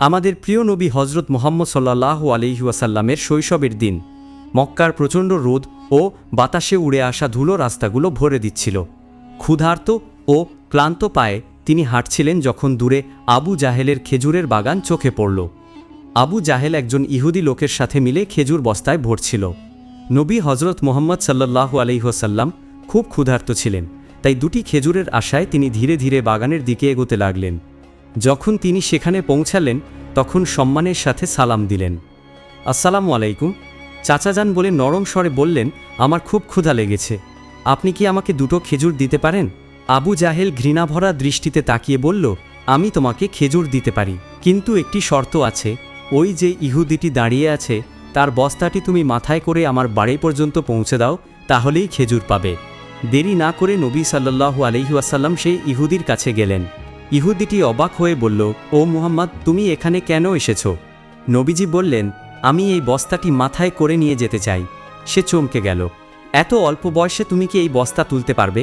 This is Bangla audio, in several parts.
আমাদের প্রিয় নবী হজরত মোহাম্মদ সাল্লাহ আলিহাসাল্লামের শৈশবের দিন। মক্কার প্রচণ্ড রোদ ও বাতাসে উড়ে আসা ধুলো রাস্তাগুলো ভরে দিচ্ছিল। ক্ষুধার্ত ও ক্লান্ত পায়ে তিনি হাঁটছিলেন যখন দূরে আবু জাহেলের খেজুরের বাগান চোখে পড়ল। আবু জাহেল একজন ইহুদি লোকের সাথে মিলে খেজুর বস্তায় ভরছিল। নবী হজরত মোহাম্মদ সাল্লাহ আলহিহসাল্লাম খুব ক্ষুধার্ত ছিলেন, তাই দুটি খেজুরের আশায় তিনি ধীরে ধীরে বাগানের দিকে এগোতে লাগলেন। যখন তিনি সেখানে পৌঁছালেন, তখন সম্মানের সাথে সালাম দিলেন। আসসালামু আলাইকুম। চাচাজান বলে নরম স্বরে বললেন, আমার খুব ক্ষুধা লেগেছে। আপনি কি আমাকে দুটো খেজুর দিতে পারেন? আবু জাহেল ঘৃণাভরা দৃষ্টিতে তাকিয়ে বলল, আমি তোমাকে খেজুর দিতে পারি, কিন্তু একটি শর্ত আছে। ওই যে ইহুদিটি দাঁড়িয়ে আছে, তার বস্তাটি তুমি মাথায় করে আমার বাড়ি পর্যন্ত পৌঁছে দাও, তাহলেই খেজুর পাবে। দেরি না করে নবী সাল্লাল্লাহু আলহি আসাল্লাম সেই ইহুদির কাছে গেলেন। ইহুদিটি অবাক হয়ে বলল, ও মুহাম্মদ, তুমি এখানে কেন এসেছ? নবীজি বললেন, আমি এই বস্তাটি মাথায় করে নিয়ে যেতে চাই। সে চমকে গেল, এত অল্প বয়সে তুমি কি এই বস্তা তুলতে পারবে?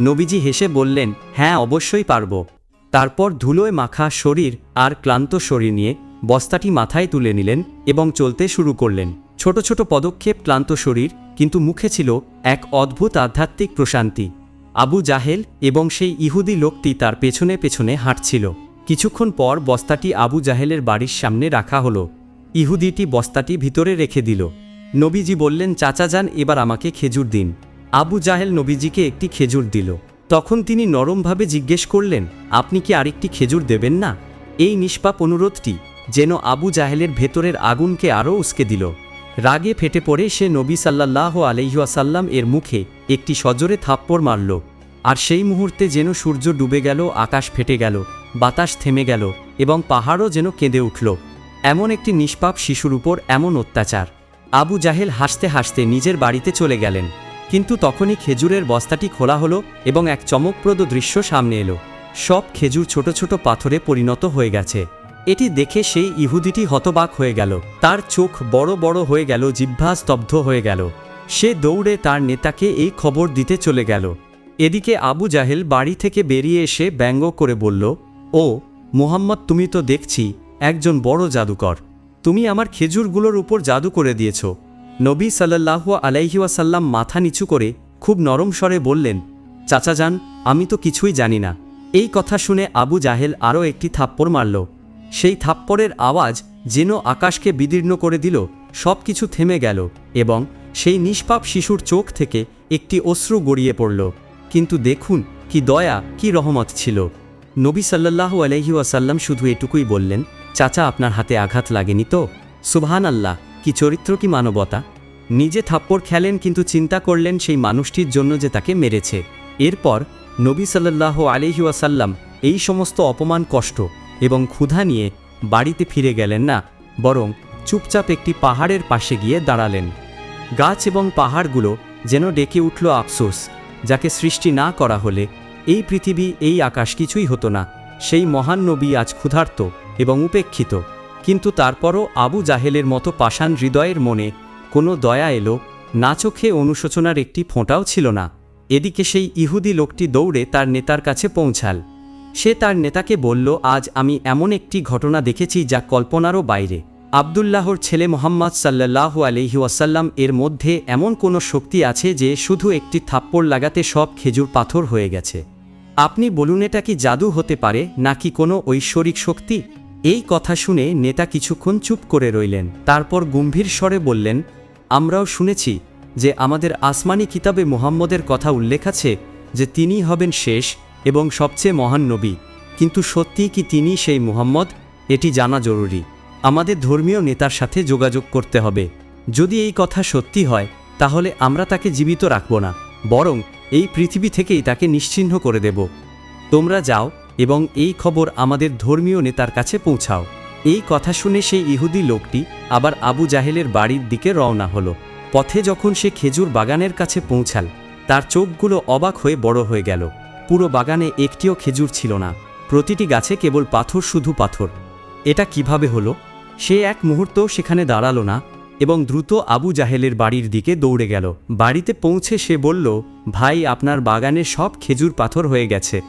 নবীজি হেসে বললেন হ্যাঁ অবশ্যই পারব। তারপর ধুলোয় মাখা শরীর আর ক্লান্ত শরীর নিয়ে বস্তাটি মাথায় তুলে নিলেন এবং চলতে শুরু করলেন। ছোট ছোট পদক্ষেপ, ক্লান্ত শরীর, কিন্তু মুখে ছিল এক অদ্ভুত আধ্যাত্মিক প্রশান্তি। আবু জাহেল এবং সেই ইহুদি লোকটি তার পেছনে পেছনে হাঁটছিল। কিছুক্ষণ পর বস্তাটি আবু জাহেলের বাড়ির সামনে রাখা হলো। ইহুদিটি বস্তাটি ভিতরে রেখে দিল। নবীজি বললেন, চাচা যান, এবার আমাকে খেজুর দিন। আবু জাহেল নবীজিকে একটি খেজুর দিল। তখন তিনি নরমভাবে জিজ্ঞেস করলেন, আপনি কি আরেকটি খেজুর দেবেন না? এই নিষ্পাপ অনুরোধটি যেন আবু জাহেলের ভেতরের আগুনকে আরও উস্কে দিল। রাগে ফেটে পড়ে সে নবী সাল্লাহ আলহিহাসাল্লাম এর মুখে একটি সজোরে থাপ্পড় মারল, আর সেই মুহূর্তে যেন সূর্য ডুবে গেল, আকাশ ফেটে গেল, বাতাস থেমে গেল, এবং পাহাড়ও যেন কেঁদে উঠল। এমন একটি নিষ্পাপ শিশুর উপর এমন অত্যাচার। আবু জাহেল হাসতে হাসতে নিজের বাড়িতে চলে গেলেন, কিন্তু তখনই খেজুরের বস্তাটি খোলা হলো এবং এক চমকপ্রদ দৃশ্য সামনে এলো। সব খেজুর ছোট ছোট পাথরে পরিণত হয়ে গেছে। এটি দেখে সেই ইহুদিটি হতবাক হয়ে গেল। তার চোখ বড় বড় হয়ে গেল, জিহ্বা স্তব্ধ হয়ে গেল। সে দৌড়ে তার নেতাকে এই খবর দিতে চলে গেল। এদিকে আবু জাহেল বাড়ি থেকে বেরিয়ে এসে ব্যঙ্গ করে বলল, ও, মুহাম্মদ, তুমি তো দেখছি, একজন বড় জাদুকর। তুমি আমার খেজুরগুলোর উপর জাদু করে দিয়েছ। নবী সাল্লাহু আলাইহিওয়াসাল্লাম মাথা নিচু করে খুব নরম স্বরে বললেন, চাচা যান, আমি তো কিছুই জানি না। এই কথা শুনে আবু জাহেল আরও একটি থাপ্পড় মারল। সেই থাপ্পড়ের আওয়াজ যেন আকাশকে বিদীর্ণ করে দিল সব কিছু থেমে গেল এবং সেই নিষ্পাপ শিশুর চোখ থেকে একটি অশ্রু গড়িয়ে পড়ল। কিন্তু দেখুন কি দয়া, কি রহমত ছিল। নবী সাল্লাহু আলহি ওয়াসাল্লাম শুধু এটুকুই বললেন, চাচা, আপনার হাতে আঘাত লাগেনি তো? সুবহান আল্লাহ কি চরিত্র, কি মানবতা? নিজে থাপ্পড় খেলেন কিন্তু চিন্তা করলেন সেই মানুষটির জন্য যে তাকে মেরেছে। এরপর নবী সাল্লাহ আলহি ওয়াসাল্লাম এই সমস্ত অপমান, কষ্ট এবং ক্ষুধা নিয়ে বাড়িতে ফিরে গেলেন না, বরং চুপচাপ একটি পাহাড়ের পাশে গিয়ে দাঁড়ালেন। গাছ এবং পাহাড়গুলো যেন ডেকে উঠল আফসোস, যাকে সৃষ্টি না করা হলে এই পৃথিবী, এই আকাশ কিছুই হতো না। সেই মহান নবী আজ ক্ষুধার্ত এবং উপেক্ষিত। কিন্তু তারপরও আবু জাহেলের মতো পাষাণ হৃদয়ের মনে কোনো দয়া এলো, না চোখে অনুশোচনার একটি ফোঁটাও ছিল না। এদিকে সেই ইহুদি লোকটি দৌড়ে তার নেতার কাছে পৌঁছাল। সে তার নেতাকে বলল, আজ আমি এমন একটি ঘটনা দেখেছি যা কল্পনারও বাইরে। আবদুল্লাহর ছেলে মোহাম্মদ সাল্লাহ আলহি ওয়াসাল্লাম এর মধ্যে এমন কোনো শক্তি আছে যে শুধু একটি থাপ্পড় লাগাতে সব খেজুর পাথর হয়ে গেছে। আপনি বলুন, এটা কি জাদু হতে পারে, নাকি কোনো ঐশ্বরিক শক্তি? এই কথা শুনে নেতা কিছুক্ষণ চুপ করে রইলেন। তারপর গম্ভীর স্বরে বললেন, আমরাও শুনেছি যে আমাদের আসমানি কিতাবে মুহাম্মদের কথা উল্লেখ আছে যে তিনি হবেন শেষ এবং সবচেয়ে মহান নবী। কিন্তু সত্যিই কি তিনি সেই মুহাম্মদ? এটি জানা জরুরি। আমাদের ধর্মীয় নেতার সাথে যোগাযোগ করতে হবে। যদি এই কথা সত্যি হয়, তাহলে আমরা তাকে জীবিত রাখব না, বরং এই পৃথিবী থেকেই তাকে নিশ্চিহ্ন করে দেব। তোমরা যাও এবং এই খবর আমাদের ধর্মীয় নেতার কাছে পৌঁছাও। এই কথা শুনে সেই ইহুদি লোকটি আবার আবু জাহেলের বাড়ির দিকে রওনা হলো। পথে যখন সে খেজুর বাগানের কাছে পৌঁছাল, তার চোখগুলো অবাক হয়ে বড় হয়ে গেল। পুরো বাগানে একটিও খেজুর ছিল না। প্রতিটি গাছে কেবল পাথর শুধু পাথর। এটা কীভাবে হলো? সে এক মুহূর্তও সেখানে দাঁড়াল না এবং দ্রুত আবু জাহেলের বাড়ির দিকে দৌড়ে গেল। বাড়িতে পৌঁছে সে বলল, ভাই, আপনার বাগানে সব খেজুর পাথর হয়ে গেছে।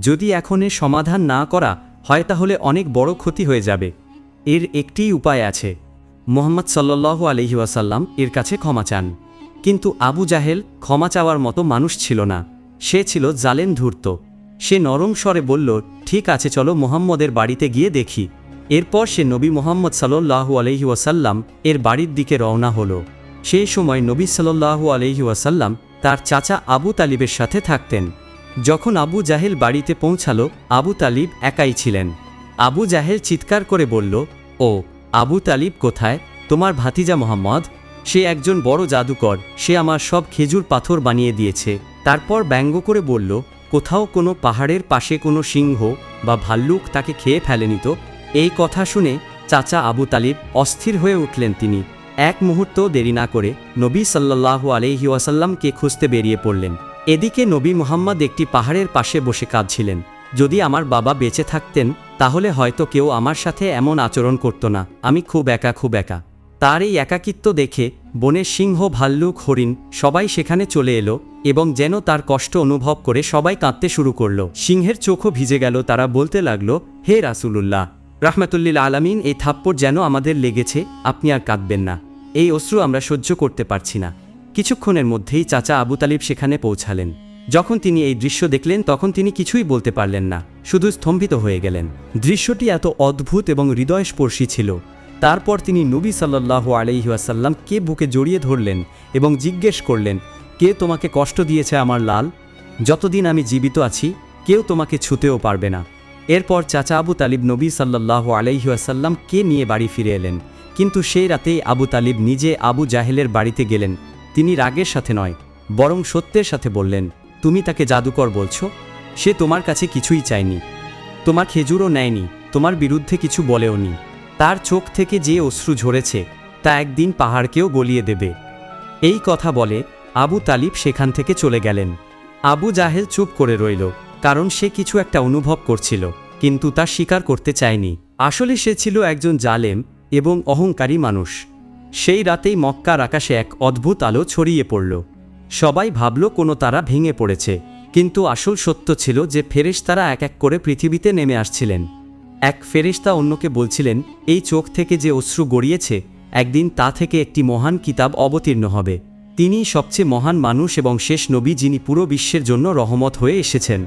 যদি এখন এর সমাধান না করা হয় তাহলে অনেক বড় ক্ষতি হয়ে যাবে। এর একটিই উপায় আছে। মোহাম্মদ সাল্লাল্লাহু আলহি ওয়াসাল্লাম এর কাছে ক্ষমা চান। কিন্তু আবু জাহেল ক্ষমা চাওয়ার মতো মানুষ ছিল না। সে ছিল জালেন ধূর্ত। সে নরম স্বরে বলল, ঠিক আছে, চলো মোহাম্মদের বাড়িতে গিয়ে দেখি। এরপর সে নবী মোহাম্মদ সাল্লাল্লাহু আলহি ওয়াসাল্লাম এর বাড়ির দিকে রওনা হল। সেই সময় নবী সাল্লাল্লাহু আলহি ওয়াসাল্লাম তার চাচা আবু তালিবের সাথে থাকতেন। যখন আবু জাহেল বাড়িতে পৌঁছালো, আবু তালিব একাই ছিলেন। আবু জাহেল চিৎকার করে বলল, ও, আবু তালিব কোথায়? তোমার ভাতিজা মোহাম্মদ? সে একজন বড় জাদুকর, সে আমার সব খেজুর পাথর বানিয়ে দিয়েছে। তারপর ব্যঙ্গ করে বলল, কোথাও কোনো পাহাড়ের পাশে কোনো সিংহ বা ভাল্লুক তাকে খেয়ে ফেলেনি তো? এই কথা শুনে চাচা আবু তালিব অস্থির হয়ে উঠলেন তিনি। এক মুহূর্ত দেরি না করে নবী সাল্লাল্লাহু আলহি ওয়াসাল্লামকে খুঁজতে বেরিয়ে পড়লেন। এদিকে নবী মুহাম্মদ একটি পাহাড়ের পাশে বসে কাঁদছিলেন। যদি আমার বাবা বেঁচে থাকতেন, তাহলে হয়তো কেউ আমার সাথে এমন আচরণ করত না। আমি খুব একা খুব একা। তার এই একাকিত্ব দেখে বনের সিংহ, ভাল্লুক, হরিণ সবাই সেখানে চলে এলো এবং যেন তার কষ্ট অনুভব করে সবাই কাঁদতে শুরু করল। সিংহের চোখও ভিজে গেল, তারা বলতে লাগল, হে রাসুলুল্লাহ রাহমাতুল্লিল আলামিন, এই থাপ্পড় যেন আমাদের লেগেছে, আপনি আর কাঁদবেন না। এই অশ্রু আমরা সহ্য করতে পারছি না। কিছুক্ষণের মধ্যেই চাচা আবু তালিব সেখানে পৌঁছালেন। যখন তিনি এই দৃশ্য দেখলেন, তখন তিনি কিছুই বলতে পারলেন না, শুধু স্তম্ভিত হয়ে গেলেন। দৃশ্যটি এত অদ্ভুত এবং হৃদয়স্পর্শী ছিল। তারপর তিনি নবী সাল্লাল্লাহু আলাইহাসাল্লাম কে বুকে জড়িয়ে ধরলেন এবং জিজ্ঞেস করলেন, কে তোমাকে কষ্ট দিয়েছে আমার লাল? যতদিন আমি জীবিত আছি, কেউ তোমাকে ছুতেও পারবে না। এরপর চাচা আবু তালিব নবী সাল্লাল্লাহু আলাইহাসাল্লাম কে নিয়ে বাড়ি ফিরে এলেন? কিন্তু সেই রাতেই আবু তালিব নিজে আবু জাহেলের বাড়িতে গেলেন। তিনি রাগের সাথে নয়, বরং সত্যের সাথে বললেন, তুমি তাকে জাদুকর বলছো? সে তোমার কাছে কিছুই চায়নি। তোমার খেজুরও নেয়নি, তোমার বিরুদ্ধে কিছু বলেওনি তার চোখ থেকে যে অশ্রু ঝরেছে, তা একদিন পাহাড়কেও গলিয়ে দেবে। এই কথা বলে আবু তালিব সেখান থেকে চলে গেলেন। আবু জাহেল চুপ করে রইল। কারণ সে কিছু একটা অনুভব করছিল, কিন্তু তা স্বীকার করতে চায়নি। আসলে সে ছিল একজন জালেম এবং অহংকারী মানুষ। সেই রাতেই মক্কার আকাশে এক অদ্ভুত আলো ছড়িয়ে পড়ল। সবাই ভাবল কোনো তারা ভেঙে পড়েছে, কিন্তু আসল সত্য ছিল যে ফেরেশতারা এক এক করে পৃথিবীতে নেমে আসছিলেন। এক ফেরেশতা অন্যকে বলছিলেন, এই চোখ থেকে যে অশ্রু গড়িয়েছে, একদিন তা থেকে একটি মহান কিতাব অবতীর্ণ হবে। তিনি সবচেয়ে মহান মানুষ এবং শেষ নবী যিনি পুরো বিশ্বের জন্য রহমত হয়ে এসেছেন।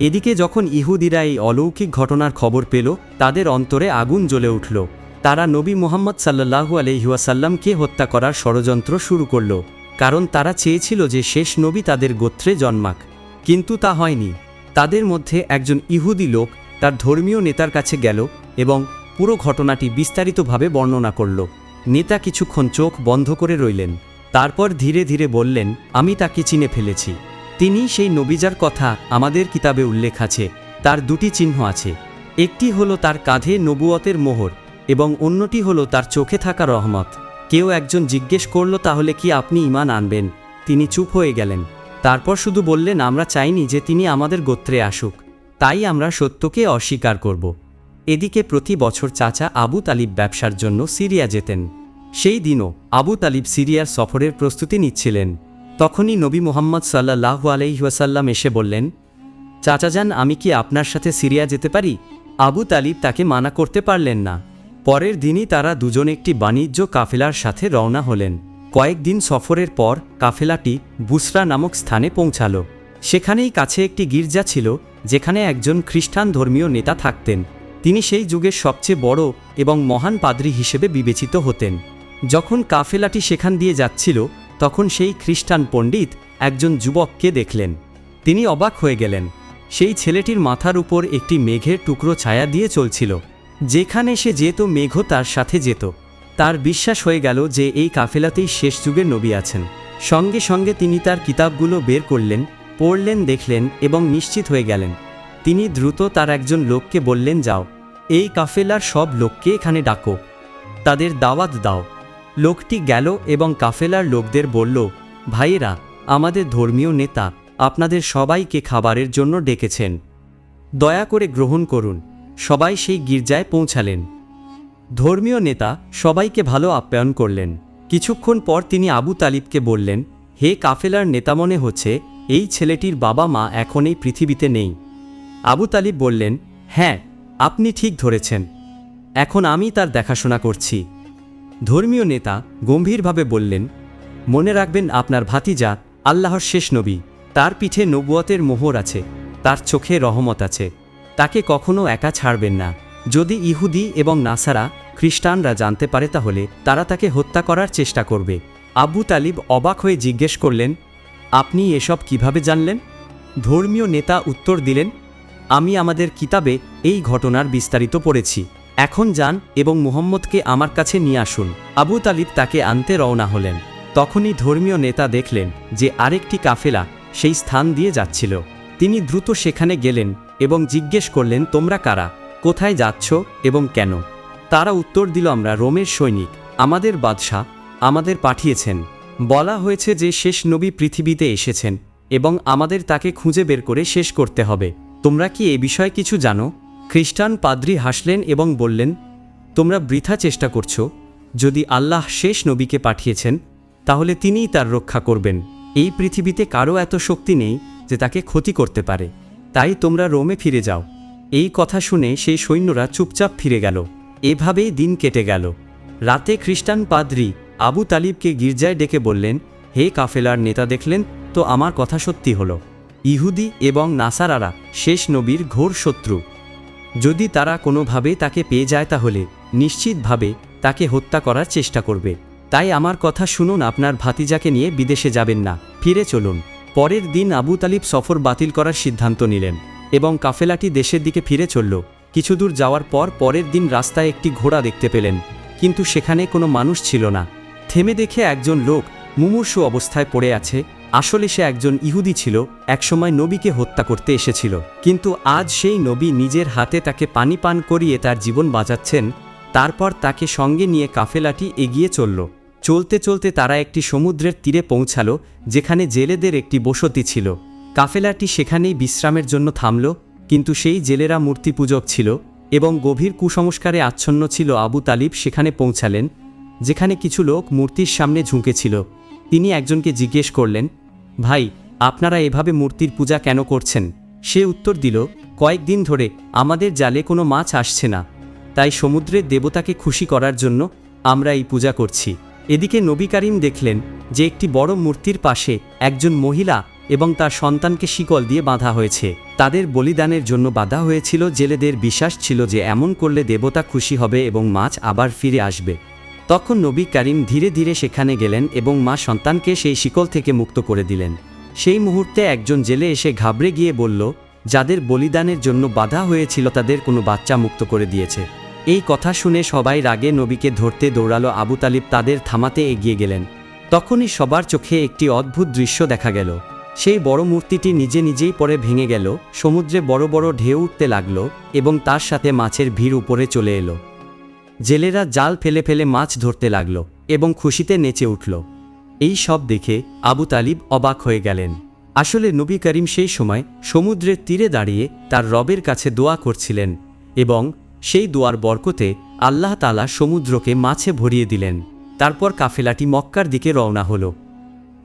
এদিকে যখন ইহুদিরা এই অলৌকিক ঘটনার খবর পেল, তাদের অন্তরে আগুন জ্বলে উঠল। তারা নবী মোহাম্মদ সাল্লাহু আলহিউসাল্লামকে হত্যা করার ষড়যন্ত্র শুরু করল, কারণ তারা চেয়েছিল যে শেষ নবী তাদের গোত্রে জন্মাক। কিন্তু তা হয়নি। তাদের মধ্যে একজন ইহুদি লোক তার ধর্মীয় নেতার কাছে গেল এবং পুরো ঘটনাটি বিস্তারিতভাবে বর্ণনা করল। নেতা কিছুক্ষণ চোখ বন্ধ করে রইলেন। তারপর ধীরে ধীরে বললেন, আমি তাকে চিনে ফেলেছি। তিনি সেই নবীজার কথা আমাদের কিতাবে উল্লেখ আছে, তার দুটি চিহ্ন আছে। একটি হলো তার কাঁধে নবুয়তের মোহর এবং অন্যটি হলো তার চোখে থাকা রহমত। কেউ একজন জিজ্ঞেস করল, তাহলে কি আপনি ইমান আনবেন? তিনি চুপ হয়ে গেলেন। তারপর শুধু বললেন, আমরা চাইনি যে তিনি আমাদের গোত্রে আসুক। তাই আমরা সত্যকে অস্বীকার করব। এদিকে প্রতি বছর চাচা আবু তালিব ব্যবসার জন্য সিরিয়া যেতেন। সেই দিনও আবু তালিব সিরিয়ার সফরের প্রস্তুতি নিচ্ছিলেন। তখনই নবী মোহাম্মদ সাল্লাহ আলহিহাসাল্লাম এসে বললেন চাচাজান আমি কি আপনার সাথে সিরিয়া যেতে পারি? আবু তালিব তাকে মানা করতে পারলেন না। পরের দিনই তারা দুজন একটি বাণিজ্য কাফেলার সাথে রওনা হলেন। কয়েকদিন সফরের পর কাফেলাটি বুসরা নামক স্থানে পৌঁছাল। সেখানেই কাছে একটি গির্জা ছিল, যেখানে একজন খ্রিস্টান ধর্মীয় নেতা থাকতেন। তিনি সেই যুগের সবচেয়ে বড় এবং মহান পাদ্রী হিসেবে বিবেচিত হতেন। যখন কাফেলাটি সেখান দিয়ে যাচ্ছিল তখন সেই খ্রিস্টান পণ্ডিত একজন যুবককে দেখলেন। তিনি অবাক হয়ে গেলেন। সেই ছেলেটির মাথার উপর একটি মেঘের টুকরো ছায়া দিয়ে চলছিল। যেখানে সে যেত মেঘ তার সাথে যেত। তার বিশ্বাস হয়ে গেল যে এই কাফেলাতেই শেষ যুগের নবী আছেন। সঙ্গে সঙ্গে তিনি তার কিতাবগুলো বের করলেন, পড়লেন, দেখলেন এবং নিশ্চিত হয়ে গেলেন। তিনি দ্রুত তার একজন লোককে বললেন, যাও, এই কাফেলার সব লোককে এখানে ডাকো। তাদের দাওয়াত দাও। লোকটি গেল এবং কাফেলার লোকদের বলল, ভাইয়েরা, আমাদের ধর্মীয় নেতা আপনাদের সবাইকে খাবারের জন্য ডেকেছেন। দয়া করে গ্রহণ করুন। সবাই সেই গির্জায় পৌঁছালেন। ধর্মীয় নেতা সবাইকে ভালো আপ্যায়ন করলেন। কিছুক্ষণ পর তিনি আবু তালিবকে বললেন, হে কাফেলার নেতা মনে হচ্ছে, এই ছেলেটির বাবা মা এখন এই পৃথিবীতে নেই। আবু তালিব বললেন হ্যাঁ আপনি ঠিক ধরেছেন। এখন আমি তার দেখাশোনা করছি। ধর্মীয় নেতা গম্ভীরভাবে বললেন, মনে রাখবেন আপনার ভাতিজা আল্লাহর শেষ নবী। তার পিঠে নবুয়তের মোহর আছে, তার চোখে রহমত আছে। তাকে কখনো একা ছাড়বেন না। যদি ইহুদি এবং নাসারা খ্রিস্টানরা জানতে পারে তাহলে তারা তাকে হত্যা করার চেষ্টা করবে। আবু তালিব অবাক হয়ে জিজ্ঞেস করলেন, আপনি এসব কীভাবে জানলেন? ধর্মীয় নেতা উত্তর দিলেন, আমি আমাদের কিতাবে এই ঘটনার বিস্তারিত পড়েছি। এখন যান এবং মুহম্মদকে আমার কাছে নিয়ে আসুন। আবু তালিব তাকে আনতে রওনা হলেন। তখনই ধর্মীয় নেতা দেখলেন যে আরেকটি কাফেলা সেই স্থান দিয়ে যাচ্ছিল। তিনি দ্রুত সেখানে গেলেন এবং জিজ্ঞেস করলেন, তোমরা কারা? কোথায় যাচ্ছ এবং কেন? তারা উত্তর দিল, আমরা রোমের সৈনিক। আমাদের বাদশাহ আমাদের পাঠিয়েছেন। বলা হয়েছে যে শেষ নবী পৃথিবীতে এসেছেন এবং আমাদের তাকে খুঁজে বের করে শেষ করতে হবে। তোমরা কি এ বিষয়ে কিছু জানো? খ্রিস্টান পাদ্রি হাসলেন এবং বললেন, তোমরা বৃথা চেষ্টা করছ। যদি আল্লাহ শেষ নবীকে পাঠিয়েছেন, তাহলে তিনিই তার রক্ষা করবেন। এই পৃথিবীতে কারও এত শক্তি নেই যে তাকে ক্ষতি করতে পারে। তাই তোমরা রোমে ফিরে যাও। এই কথা শুনে সেই সৈন্যরা চুপচাপ ফিরে গেল। এভাবেই দিন কেটে গেল। রাতে খ্রিস্টান পাদ্রি আবু তালিবকে গির্জায় ডেকে বললেন, হে কাফেলার নেতা দেখলেন তো আমার কথা সত্যি হলো। ইহুদি এবং নাসারারা শেষ নবীর ঘোর শত্রু। যদি তারা কোনোভাবে তাকে পেয়ে যায় তাহলে, নিশ্চিতভাবে তাকে হত্যা করার চেষ্টা করবে। তাই আমার কথা শুনুন, আপনার ভাতিজাকে নিয়ে বিদেশে যাবেন না, ফিরে চলুন। পরের দিন আবু তালিব সফর বাতিল করার সিদ্ধান্ত নিলেন এবং কাফেলাটি দেশের দিকে ফিরে চলল। কিছুদূর যাওয়ার পর পরের দিন রাস্তায় একটি ঘোড়া দেখতে পেলেন, কিন্তু সেখানে কোনো মানুষ ছিল না। থেমে দেখে একজন লোক মুমূর্ষু অবস্থায় পড়ে আছে আসলে সে একজন ইহুদি ছিল, একসময় নবীকে হত্যা করতে এসেছিল। কিন্তু আজ সেই নবী নিজের হাতে তাকে পানি পান করিয়ে তার জীবন বাঁচাচ্ছেন, তারপর তাকে সঙ্গে নিয়ে কাফেলাটি এগিয়ে চলল। চলতে চলতে তারা একটি সমুদ্রের তীরে পৌঁছালো, যেখানে জেলেদের একটি বসতি ছিল। কাফেলাটি সেখানেই বিশ্রামের জন্য থামল, কিন্তু সেই জেলেরা মূর্তি পূজক ছিল এবং গভীর কুসংস্কারে আচ্ছন্ন ছিল আবু তালিব সেখানে পৌঁছালেন, যেখানে কিছু লোক মূর্তির সামনে ঝুঁকেছিল। তিনি একজনকে জিজ্ঞেস করলেন, ভাই, আপনারা এভাবে মূর্তির পূজা কেন করছেন? সে উত্তর দিল কয়েকদিন ধরে আমাদের জালে কোনো মাছ আসছে না, তাই সমুদ্রের দেবতাকে খুশি করার জন্য আমরা এই পূজা করছি। এদিকে নবী করিম দেখলেন যে একটি বড় মূর্তির পাশে একজন মহিলা এবং তার সন্তানকে শিকল দিয়ে বাঁধা হয়েছে। তাদের বলিদানের জন্য বাধা হয়েছিল, জেলেদের বিশ্বাস ছিল যে এমন করলে দেবতা খুশি হবে এবং মাছ আবার ফিরে আসবে। তখন নবী করিম ধীরে ধীরে সেখানে গেলেন এবং মা সন্তানকে সেই শিকল থেকে মুক্ত করে দিলেন। সেই মুহূর্তে একজন জেলে এসে ঘাবড়ে গিয়ে বলল, যাদের বলিদানের জন্য বাধা হয়েছিল, তাদের কোনো বাচ্চা মুক্ত করে দিয়েছে। এই কথা শুনে সবাই রাগে নবীকে ধরতে দৌড়ালো আবু তালিব তাদের থামাতে এগিয়ে গেলেন। তখনই সবার চোখে একটি অদ্ভুত দৃশ্য দেখা গেল। সেই বড় মূর্তিটি নিজে নিজেই পরে ভেঙে গেল, সমুদ্রে বড় বড় ঢেউ উঠতে লাগল এবং তার সাথে মাছের ভিড় উপরে চলে এলো। জেলেরা জাল ফেলে ফেলে মাছ ধরতে লাগল এবং খুশিতে নেচে উঠল। এই সব দেখে আবু তালিব অবাক হয়ে গেলেন। আসলে নবী করিম সেই সময় সমুদ্রের তীরে দাঁড়িয়ে তার রবের কাছে দোয়া করছিলেন এবং সেই দোয়ার বরকতে আল্লাহ তালা সমুদ্রকে মাছে ভরিয়ে দিলেন। তারপর কাফেলাটি মক্কার দিকে রওনা হল।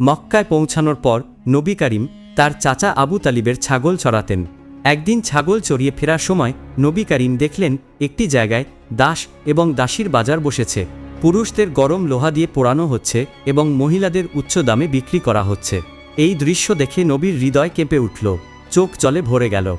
মক্কায় পৌঁছানোর পর নবী করিম তার চাচা আবু তালিবের ছাগল চড়াতেন। একদিন ছাগল চড়িয়ে ফেরার সময় নবী করিম দেখলেন একটি জায়গায় দাস এবং দাসীর বাজার বসেছে। পুরুষদের গরম লোহা দিয়ে পোড়ানো হচ্ছে এবং মহিলাদের উচ্চ দামে বিক্রি করা হচ্ছে। এই দৃশ্য দেখে নবীর হৃদয় কেঁপে উঠল, চোখ জলে ভরে গেল।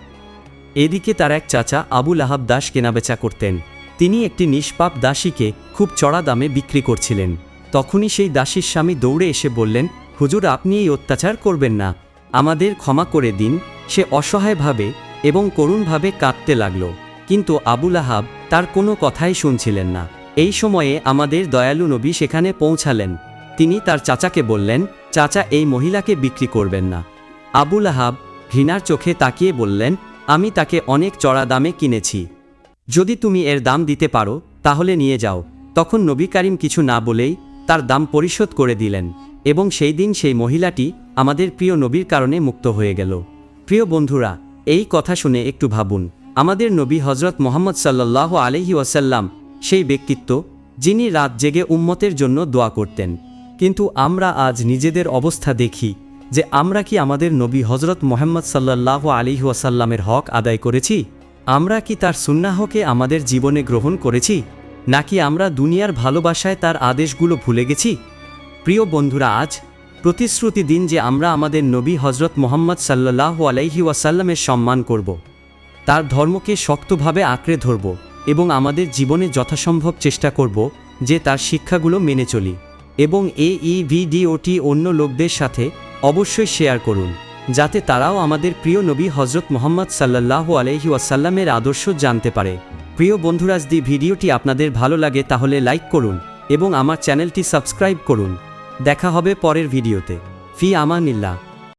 এদিকে তার এক চাচা আবুল আহাব দাস কেনাবেচা করতেন। তিনি একটি নিষ্পাপ দাসীকে খুব চড়া দামে বিক্রি করছিলেন। তখনই সেই দাসীর স্বামী দৌড়ে এসে বললেন, হুজুর, আপনি এই অত্যাচার করবেন না। আমাদের ক্ষমা করে দিন। সে অসহায়ভাবে এবং করুণভাবে কাঁদতে লাগল। কিন্তু আবুল আহাব তার কোনো কথাই শুনছিলেন না। এই সময়ে আমাদের দয়ালু নবী সেখানে পৌঁছালেন। তিনি তার চাচাকে বললেন, চাচা, এই মহিলাকে বিক্রি করবেন না। আবুল আহাব ঘৃণার চোখে তাকিয়ে বললেন, আমি তাকে অনেক চড়া দামে কিনেছি। যদি তুমি এর দাম দিতে পারো, তাহলে নিয়ে যাও। তখন নবী করিম কিছু না বলেই তার দাম পরিশোধ করে দিলেন এবং সেই দিন সেই মহিলাটি আমাদের প্রিয় নবীর কারণে মুক্ত হয়ে গেল। প্রিয় বন্ধুরা, এই কথা শুনে একটু ভাবুন, আমাদের নবী হজরত মোহাম্মদ সাল্লাহ আলহি ওয়াসাল্লাম সেই ব্যক্তিত্ব, যিনি রাত জেগে উম্মতের জন্য দোয়া করতেন। কিন্তু আমরা আজ নিজেদের অবস্থা দেখি যে আমরা কি আমাদের নবী হজরত মোহাম্মদ সাল্লাহ আলী ওয়াসাল্লামের হক আদায় করেছি? আমরা কি তার সুন্নাহকে আমাদের জীবনে গ্রহণ করেছি? নাকি আমরা দুনিয়ার ভালোবাসায় তার আদেশগুলো ভুলে গেছি? প্রিয় বন্ধুরা, আজ প্রতিশ্রুতি দিন যে আমরা আমাদের নবী হজরত মোহাম্মদ সাল্লাহ আলাইহি ওয়াসাল্লামের সম্মান করব। তার ধর্মকে শক্তভাবে আঁকড়ে ধরব এবং আমাদের জীবনে যথাসম্ভব চেষ্টা করব যে তার শিক্ষাগুলো মেনে চলি এবং এই ভিডিওটি অন্য লোকদের সাথে অবশ্যই শেয়ার করুন, যাতে তারাও আমাদের প্রিয় নবী হজরত মোহাম্মদ সাল্লাহ আলহি ওয়াসাল্লামের আদর্শ জানতে পারে। প্রিয় বন্ধুরা যদি ভিডিওটি আপনাদের ভালো লাগে তাহলে লাইক করুন এবং আমার চ্যানেলটি সাবস্ক্রাইব করুন। দেখা হবে পরের ভিডিওতে। ফি আমানিল্লাহ